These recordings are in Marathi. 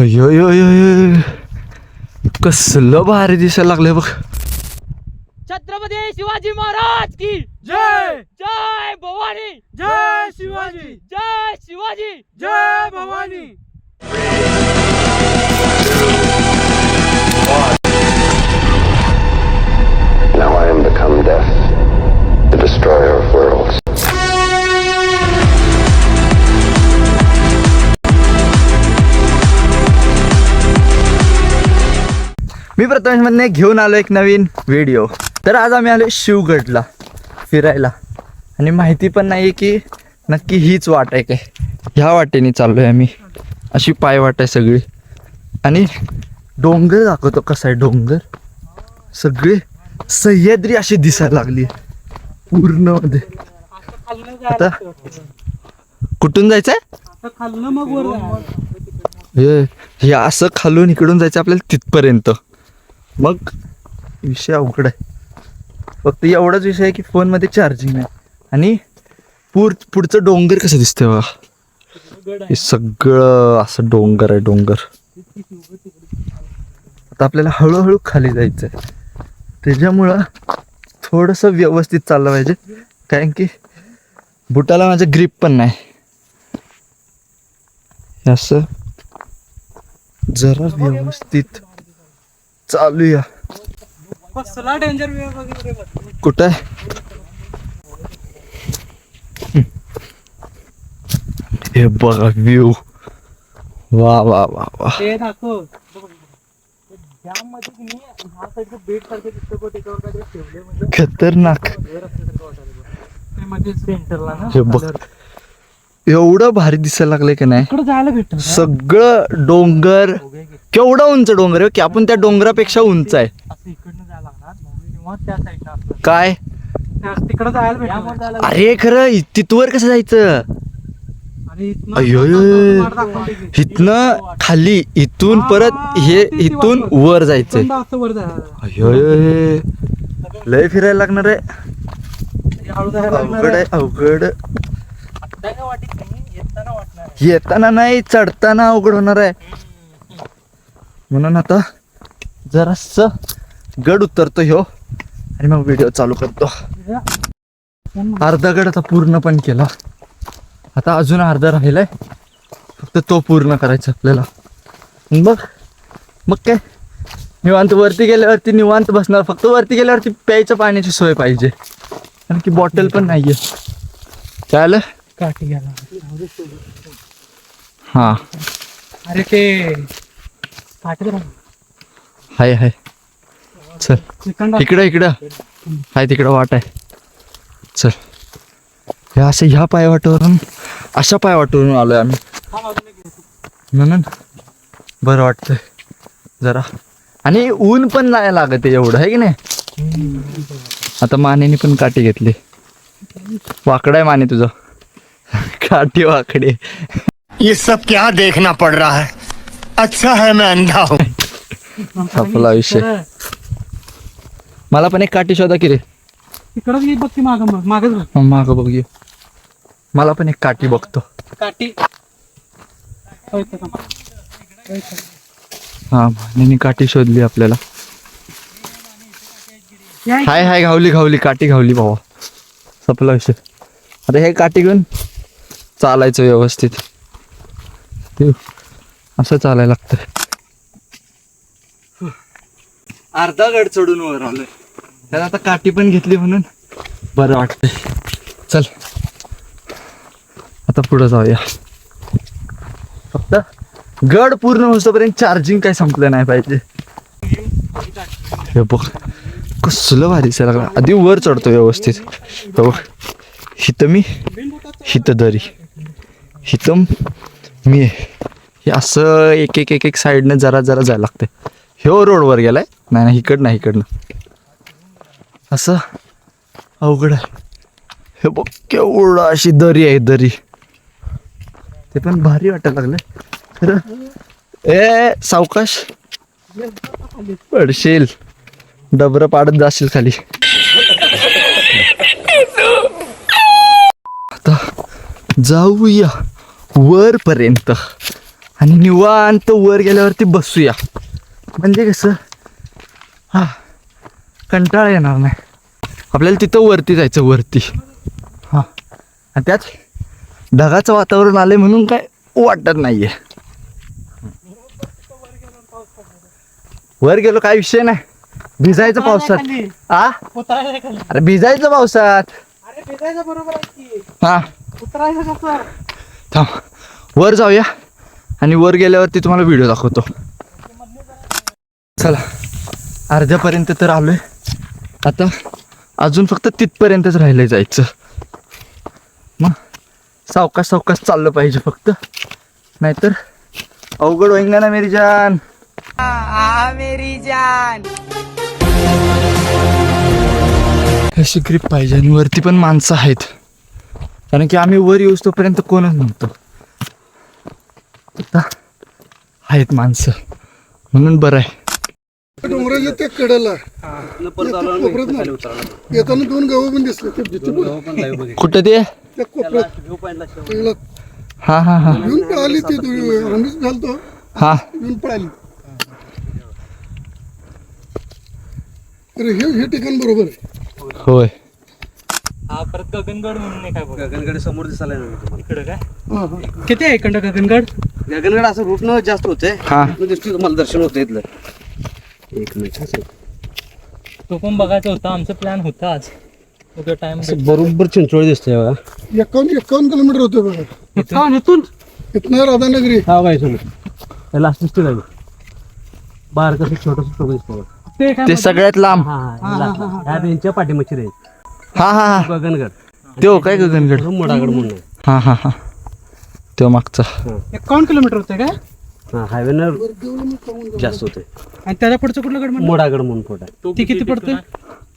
अयो यो यो यो कसलं भारी दिसायला लागलंय बघ. छत्रपती शिवाजी महाराज की जय! जय भवानी! जय शिवाजी! जय शिवाजी! जय Bhavani! Now I am become death, मी प्रथमेश मधने घेऊन आलो एक नवीन व्हिडिओ तर आज आम्ही आलो शिवगडला फिरायला. आणि माहिती पण नाही की नक्की हीच वाट आहे काय. ह्या वाटेने चाललोय आम्ही. अशी पाय वाट आहे सगळी. आणि डोंगर दाखवतो कसा आहे डोंगर. सगळे सह्याद्री अशी दिसायला लागली पूर्णमध्ये. आता कुठून जायचंय? हे असं खालून इकडून जायचं आपल्याला तिथपर्यंत. मग विषय अवघड आहे. फक्त एवढाच विषय आहे की फोनमध्ये चार्जिंग नाही. आणि पूर पुढचं डोंगर कसं दिसतंय बघा. हे सगळं असं डोंगर आहे डोंगर. आता आपल्याला हळूहळू खाली जायचं आहे त्याच्यामुळं थोडंसं व्यवस्थित चाललं पाहिजे. कारण की बुटाला माझं ग्रीप पण नाही. असं जरा व्यवस्थित चालूया कसला डेंजर कुठं आहे? हे बघा व्ह्यू वा वा वा वा. ते दाखव. जाममध्ये की नाही ह्या साईडचं बेट सारखं दिसतं बघ त्याच्यावर काहीतरी ठेवले म्हणजे. खतरनाक. सेंटरला ना एवढं भारी दिसायला लागलंय की नाही? इकडे जायला भेटत सगळं डोंगर केवढा उंच डोंगर आहे? की आपण त्या डोंगरापेक्षा उंच आहे. असं इकडनं जायला लागणार. किंवा त्या साईडनं असलं काय? तिकडे जायला भेटत अरे खरं तिथवर कसं जायचं? आणि इथनं अयो मार दाखवते की. इथनं खाली इथून परत हे इथून वर जायचंय. इथून असं वर जायला अयो लय फिरायला लागणार आहे. अवघड आहे अवघड. वाटत नाही येताना वाटणार आहे. येताना नाही चढताना अवघड होणार आहे. म्हणून आता जरास गड उतरतो ह्यो आणि मग व्हिडिओ चालू करतो. अर्धा गड आता पूर्ण पण केला. आता अजून अर्धा राहिलाय. फक्त तो पूर्ण करायचा आपल्याला. बघ मग काय? निवांत वरती गेल्यावरती निवांत बसणार. फक्त वरती गेल्यावरती प्यायच्या पाण्याची सोय पाहिजे. कारण की बॉटल पण नाहीये. काय आलं काठी घ्यायला हा. अरे ते काठी हाय हाय. चल. इकडं इकडं. हाय तिकडं वाट आहे. चल. हे असं ह्या पायवाटावरून अशा पायवाटावरून आलोय आम्ही. म्हणून बरं वाटतंय. जरा. आणि ऊन पण नाही लागत एवढं आहे की नाही? आता मानेने पण काठी घेतली. वाकडा आहे माने तुझं. काठी वाकडे। ये सब क्या देखना पड़ रहा है? अच्छा है मैं अंधा हूँ। आपला विषय मला पण एक काठी शोधा की रे। तिकडच घे बघ ती माग मग मागच बघ. माग बघूया मला पण एक काठी बघतो। काठी. हा मानेने काठी शोधली आपल्याला। या. हाय हाय घावली घावली काठी घावली भावा संपला विषय आता हे काठी घेऊन चालायचं व्यवस्थित. ते असं चालायला लागतं अर्धा गड चढून वर आलोय. त्याला आता काठी पण घेतली म्हणून बरं वाटतंय. चल. आता पुढं जाऊया. फक्त गड पूर्ण होईपर्यंत चार्जिंग काय संपलं नाही पाहिजे. हे बघ कसलं भारी लागलं आधी वर चढतो व्यवस्थित. हे बघ हिथं मी हिथं दरी. हिथं मी हे असं एक एक एक एक साईडनं जरा जरा जायला लागते ह्यो रोडवर गेलाय. नाही नाही इकडनं इकडनं. असं अवघड आहे. हे बघ केवढं अशी दरी आहे दरी. ते पण भारी वाटायला लागलं खरं? ए सावकाश. पडशील. डबर पाडत जाशील खाली. आता जाऊया. वरपर्यंत. आणि निवांत वर गेल्यावरती बसूया. म्हणजे कसं? हा कंटाळा येणार नाही. आपल्याला तिथं वरती जायचं वरती. हां आणि त्यात ढगाचं वातावरण आलंय म्हणून काय वाटत नाहीये. वर गेलो काय विषय नाही. भिजायचं पावसात. आ? अरे भिजायचं पावसात. आहे हा. उतरायचं कसं? थांब. वर जाऊया. आणि वर गेल्यावरती तुम्हाला व्हिडिओ दाखवतो. चला. अर्ध्यापर्यंत तर आलोय. आता अजून फक्त तिथपर्यंतच राहिलंय जायचं. मग सावकाश सावकाश चाललं पाहिजे फक्त. नाहीतर अवघड होईन ना मेरी जान. अशी ग्रीप पाहिजे आणि वरती पण माणसं आहेत. कारण की आम्ही वर येऊस तोपर्यंत कोणच नव्हतं. आता आहेत माणसं. म्हणून बरं आहे. डोंगराच्या त्या कडेला येताना दोन गावं पण दिसले ते कुठं ते? हा हा हा. येऊन पळाली ती आम्हीच घालतो हा. येऊन पळाली. अरे हे ठिकाण बरोबर आहे. होय. परत गगनगड म्हणून नाही काय बघा गगनगड समोर दिसायला तुम्हाला. इकडं काय? किती आहे इकडं गगनगड? गगनगड असं रूटनं जास्त होते हा. दृष्टी तुम्हाला दर्शन होतं इथलं. एक मिनिट असं. तो पण बघायचा होता आमचं प्लॅन होता आज. उद्या टाइम असं बरोबर चिंचोळी दिसते बघा. एकावन्न एकावन्न किलोमीटर होते बघा. इथून? इथनं राधानगरी. हा काय समोर लास्ट दिसते काय बाहेर कसं छोटंसं दिसतं बघा. ते काय ते सगळ्यात लांब. हा हा last. ह्या त्यांच्या पाठीमागची रे हा हा हा. गगनगड. तो काय गगनगड? मोडागड म्हणून. आहे. हा हा हा. तो मागचा. एकावन्न किलोमीटर होते काय? हा हायवेनं जास्त होते आणि त्याच्या पुढचं कुठलं गड मोडागड म्हणून फोट आहे. ती किती पडते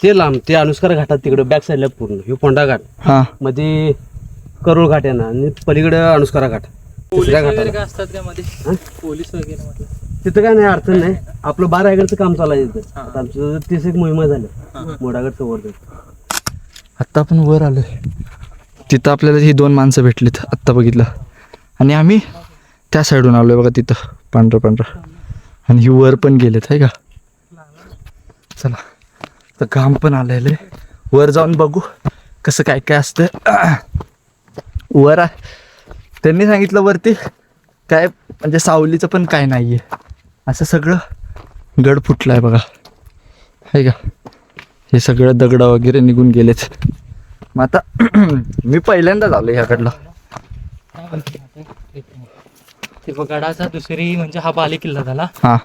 ते लांब ते अनुस्कार घाटात तिकडे बॅक साईडला पूर्ण. हे पोंडा घाट. हा. मध्ये करोळ घाट आहे ना आणि पलीकडे अनुस्कारा घाट. दुसऱ्या घाटाला. असतात त्यामध्ये हा? पोलीस वगैरे तिथं काय नाही अडचण नाही. आपलं बारा एकरचं काम चालू आहे तिथं आता आमचं तीस एक मोहिमा झाल्या मोडागडचं वर आत्ता आपण वर आलोय. तिथं आपल्याला ही दोन माणसं भेटलीत आत्ता बघितलं. आणि आम्ही त्या साईडून आलोय बघा तिथं पांढरं पांढरं. आणि ही वर पण गेलेत आहे का? चला. तर घाम पण आलेलं आहे वर जाऊन बघू कसं काय काय असतं वर त्यांनी सांगितलं वरती काय म्हणजे सावलीचं पण काय नाही आहे असं सगळं गड फुटलं आहे बघा. आहे का? हे सगळं दगड वगैरे निघून गेलेत. मग आता मी पहिल्यांदाच आलो ह्याकडला. ते गडाचा दुसरी म्हणजे हा बाले किल्ला झाला. हा.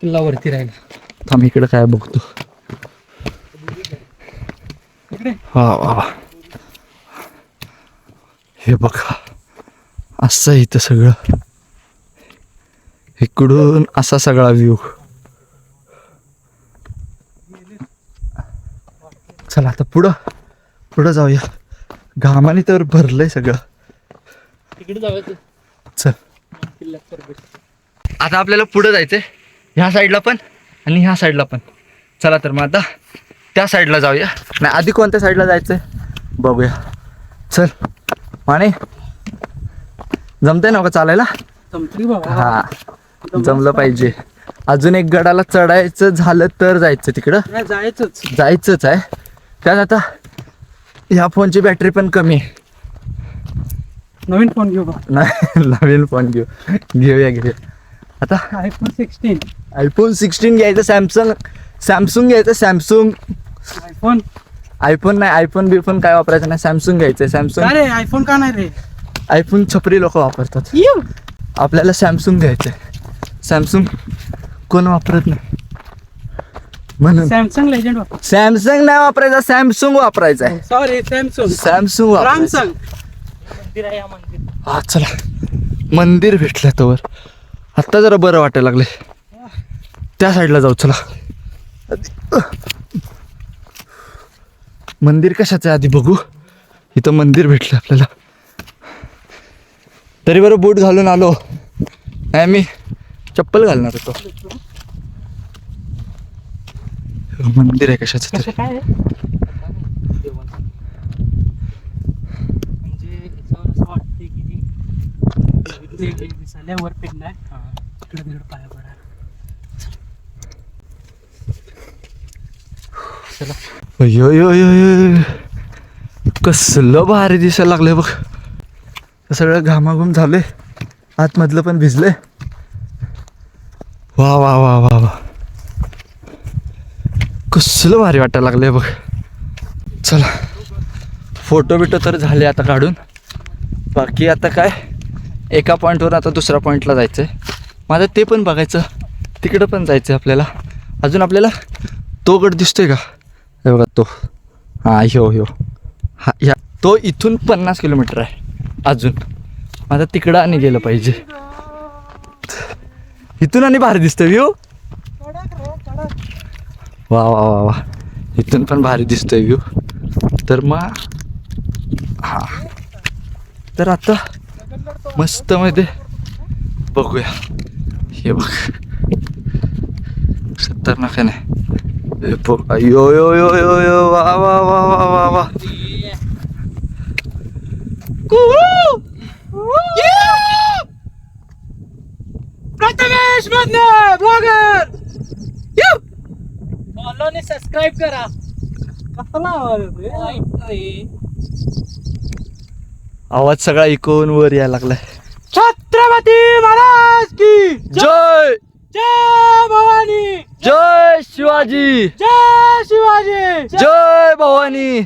किल्ला वरती राहिला. थांब इकडं काय बघतो. वा वा वा. हे बघा. असं इथं सगळं. इकडून असा सगळा व्ह्यू चला आता पुढं पुढं जाऊया. घामाने तर भरलंय सगळं. तिकडे जाऊया चल. आता आपल्याला पुढं जायचंय. ह्या साईडला पण आणि ह्या साईडला पण. चला तर मग आता त्या साईडला जाऊया. नाही आधी कोणत्या साईडला जायचंय? बघूया. चल. माने जमतंय ना का चालायला? हा. जमलं पाहिजे. अजून एक गडाला चढायचं झालं तर जायचं तिकडं? जायचंच. जायचंच आहे. त्यात आता ह्या फोनची बॅटरी पण कमी. आहे नवीन फोन घेऊ नाही नवीन फोन घेऊ. घेऊया घेऊया. आता आयफोन सिक्स्टीन आयफोन सिक्स्टीन घ्यायचं सॅमसंग सॅमसंग घ्यायचं सॅमसंग आयफोन आयफोन नाही आयफोन बिफोन काय वापरायचं नाही. सॅमसंग घ्यायचं सॅमसंग अरे आयफोन का नाही रे? आयफोन छपरी लोक वापरतात. आपल्याला सॅमसंग घ्यायचंय. सॅमसंग कोण वापरत नाही. म्हणून. सॅमसंग लेजंड वापर. सॅमसंग नाही वापरायचा सॅमसंग वापरायचा आहे. सॉरी सॅमसंग सॅमसंग वापरायचा. रामसंग मंदिर आहे या मंदिर. हा चला. मंदिर भेटलं तवर आत्ता जरा बरं वाटायला लागले त्या साईडला जाऊ चला. मंदिर कशाचं आहे आधी बघू. इथं मंदिर भेटलं आपल्याला. तरी बरं बूट घालून आलो. नाही मी चप्पल घालणार होतो. मंदिर आहे कशाचं कसं तरी काय? म्हणजे वर पिंड आहे इकडे तिकडे पाया पडायला. यो यो यो यो कसलं भारी दिसायला लागलंय बघ. सगळं घामाघूम झालंय. आतमधलं पण भिजलंय. वा वा वा वा वा. कसलं भारी वाटायला लागलंय बघ. चला. फोटो बिटो तर झाले आता काढून. बाकी आता काय? एका पॉईंटवर आता दुसऱ्या पॉईंटला जायचं आहे माझं ते पण बघायचं. तिकडं पण जायचं आहे आपल्याला. अजून आपल्याला तो गड दिसतोय का? हे बघा तो. हां ह्यो ह्यो. हा ह्या. तो इथून पन्नास किलोमीटर आहे. अजून. माझा तिकडं आणि गेलं पाहिजे. इथून आणि भारी दिसतं व्ह्यू वा वा वा वा इथून पण भारी दिसतोय व्ह्यू तर मग हा तर आता मस्त मध्ये बघूया हे बघ खतरनाक आहे नाही हे बघ यो यो यो यो यो वा वा वा वा वा वा प्रथमेश मधने ब्लॉगर फॉलो आणि सबस्क्राईब करा. कसला आवाज? आवाज सगळा ऐकून वर यायला लागलाय. छत्रपती महाराज की जय! जय! भवानी! जय शिवाजी! जय शिवाजी! जय भवानी!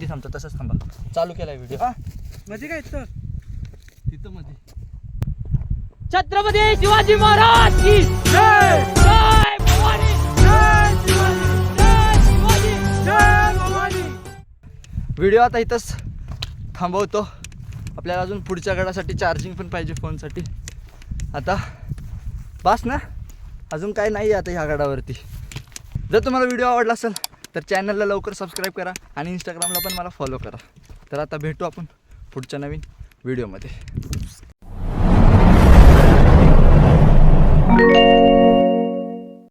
थांबतो तसंच थांबा. चालू केलाय व्हिडिओ म्हणजे काय तर तिथं मध्ये छत्रपती शिवाजी महाराज की जय! व्हिडिओ आता इथंच थांबवतो. आपल्याला अजून पुढच्या गडासाठी चार्जिंग पण पाहिजे फोनसाठी. आता बस ना. अजून काय नाही आहे आता ह्या गडावरती. जर तुम्हाला व्हिडिओ आवडला असेल तर चॅनलला लवकर सबस्क्राईब करा आणि इंस्टाग्रामला पण मला फॉलो करा. तर आता भेटू आपण पुढच्या नवीन व्हिडिओमध्ये.